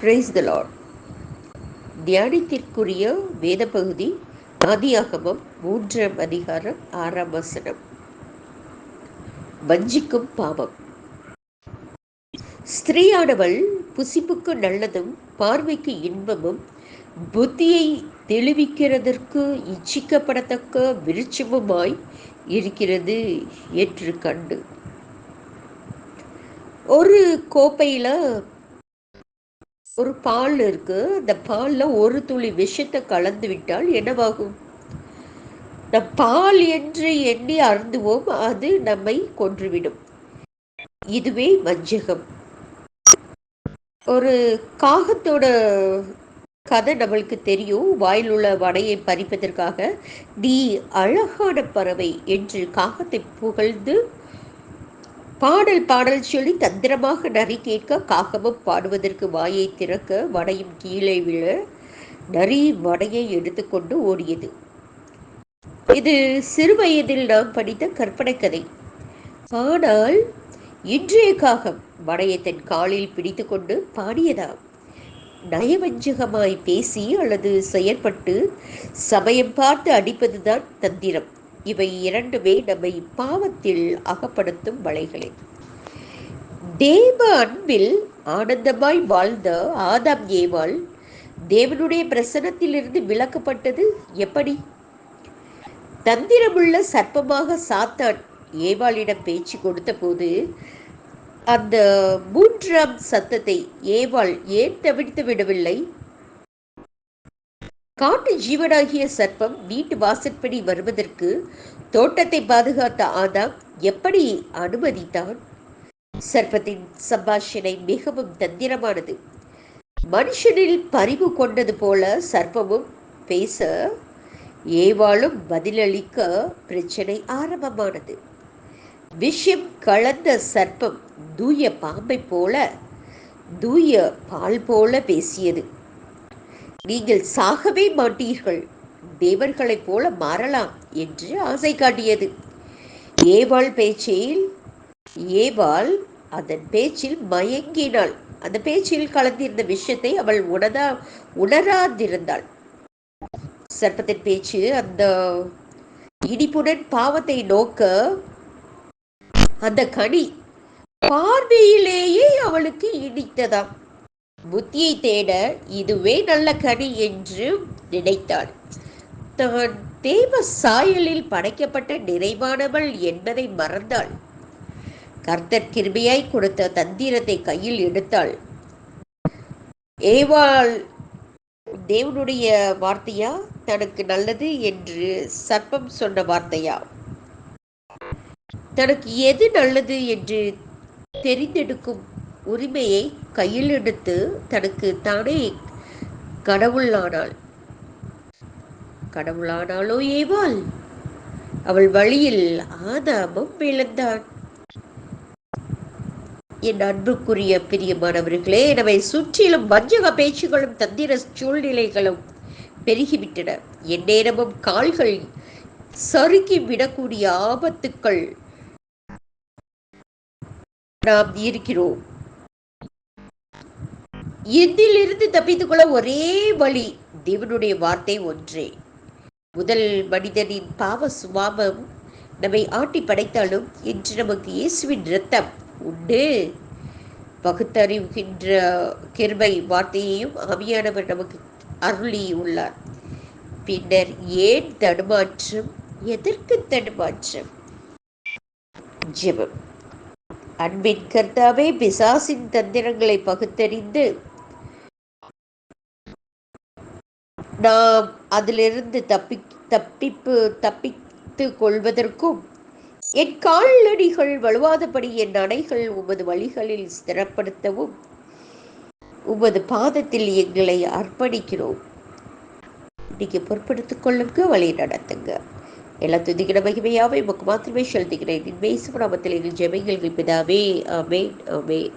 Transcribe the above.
Praise the Lord தியானத்திற்குரிய வேத பகுதி ஆதியாகமம் மூன்றாம் அதிகாரம் ஆறாம் வசனம். வஞ்சிக்கும் பாவம். ஸ்திரீயானவள் புசிப்புக்கு நல்லதும் பார்வைக்கு இன்பமும் புத்தியை தெளிவிக்கிறதற்கு இச்சிக்கப்படத்தக்க விருட்சமுமாய் இருக்கிறது என்று கண்டு. ஒரு கோப்பையில் ஒரு பால் இருக்கு. அந்த பாலில் ஒரு துளி விஷத்தை கலந்து விட்டால் என்னவாகும்? நம் பால் என்று எண்ணி அருந்துவோம் அது நம்மை கொன்றுவிடும். இதுவே வஞ்சகம். ஒரு காகத்தோட கதை நம்மளுக்கு தெரியும். வாயில் உள்ள வடையை பறிப்பதற்காக நீ அழகான பறவை என்று காகத்தை புகழ்ந்து பாடல் பாடல் சொல்லி தந்திரமாக நரி கேட்க காகமும் பாடுவதற்கு வாயை திறக்க வடையும் கீழே விழ நரி வடையை எடுத்துக்கொண்டு ஓடியது. இது சிறுவயதில் நாம் படித்த கற்பனை கதை. ஆனால் இன்றைய காகம் வடையை தன் காலில் பிடித்துக்கொண்டு பாடியதாம். நயவஞ்சகமாய் பேசி அல்லது செயற்பட்டு சமயம் பார்த்து அடிப்பதுதான் தந்திரம். இவை இரண்டுமே நம்மை பாவத்தில் அகப்படுத்தும் வலைகளே. தேவ அன்பில் ஆனந்தமாய் வாழ்ந்த ஆதாம் ஏவாள் தேவனுடைய பிரசனத்திலிருந்து விளக்கப்பட்டது எப்படி? தந்திரமுள்ள சர்ப்பமாக சாத்தான் ஏவாளிடம் பேச்சு கொடுத்த போது அந்த மூன்றாம் சத்தத்தை ஏவாள் ஏன் தவிர்த்து விடவில்லை? காட்டு ஜீவனாகிய சர்ப்பம் வீட்டு வாசற்படி வருவதற்கு தோட்டத்தை பாதுகாத்த ஆதாம் எப்படி அனுமதித்தான்? சர்ப்பத்தின் சம்பாஷணை மிகவும் தந்திரமானது. மனுஷனில் பரிவு கொண்டது போல சர்ப்பமும் பேச ஏவாளும் பதிலளிக்க பிரச்சனை ஆரம்பமானது. விஷயம் கலந்த சர்ப்பம் தூய பாம்பை போல தூய பால் போல பேசியது. நீங்கள் சாகவே மாட்டீர்கள். தேவர்களைப் போல மாறலாம் என்று ஆசை காட்டியது. ஏவாள் பேச்சில் ஏவாள் அதன் பேச்சில் மயங்கினாள். அந்த பேச்சில் கலந்திருந்த விஷயத்தை அவள் உணரா உணராதிருந்தாள். சர்ப்பத்தின் பேச்சு அந்த இனிப்புடன் பாவத்தை நோக்க அந்த கனி பார்வையிலேயே அவளுக்கு இனித்ததாம். புத்தியை தேட இதுவே நல்ல கனி என்று நினைத்தாள். தான் தேவ சாயலில் படைக்கப்பட்ட நிறைவானவள் என்பதை மறந்தாள். கர்த்தர் கிருமையாய் கொடுத்த தந்திரத்தை கையில் எடுத்தாள். ஏவாள் தேவனுடைய வார்த்தையா? தனக்கு நல்லது என்று சர்ப்பம் சொன்ன வார்த்தையா? தனக்கு எது நல்லது என்று தெரிந்தெடுக்கும் உரிமையை கையில் எடுத்து தனக்கு தானே கடவுளானாள். கடவுளானாலோ ஏவாள்? அவள் வழியில் ஆதாமும் விழுந்தான் என் அன்புக்குரிய பிரியமானவர்களே நம்மை சுற்றிலும் வஞ்சக பேச்சுகளும் தந்திர சூழ்நிலைகளும் பெருகிவிட்டன. எந்நேரமும் கால்கள் சறுக்கி விடக்கூடிய ஆபத்துக்கள் நாம் இருக்கிறோம். இதிலிருந்து தப்பித்துக்கொள்ள ஒரே வழி தேவனுடைய வார்த்தை ஒன்றே. முதல் மனிதனின் பாவ சுபாவம் நம்மை ஆட்டி படைத்தாலும் இன்று நமக்கு இயேசுவின் ரத்தம் உண்டு. பகுத்தறிவுகின்ற கிருபை வார்த்தையையும் ஆவியானவர் நமக்கு அருளி உள்ளார். பின்னர் ஏன் தடுமாற்றம்? எதற்கு தடுமாற்றம்? ஜெபம். அன்பின் கர்த்தாவே பிசாசின் தந்திரங்களை பகுத்தறிந்து நாம் அதிலிருந்து தப்பி தப்பிப்பு தப்பித்து கொள்வதற்கும் என் காலடிகள் வலுவாதபடி என் அணைகள் உமது வழிகளில் ஸ்திரப்படுத்தவும் உமது பாதத்தில் எங்களை அர்ப்பணிக்கிறோம். நீங்கள் பொறுப்படுத்திக் கொள்ளுங்க வழி நடத்துங்க. எல்லா துதிக்கிற மகிமையாவே உமக்கு மாத்திரமே செலுத்துகிறேன். இன்மேசும் நாமத்தில் எங்கள் ஜெமைகள் பிதாவே அமேன் அமேன்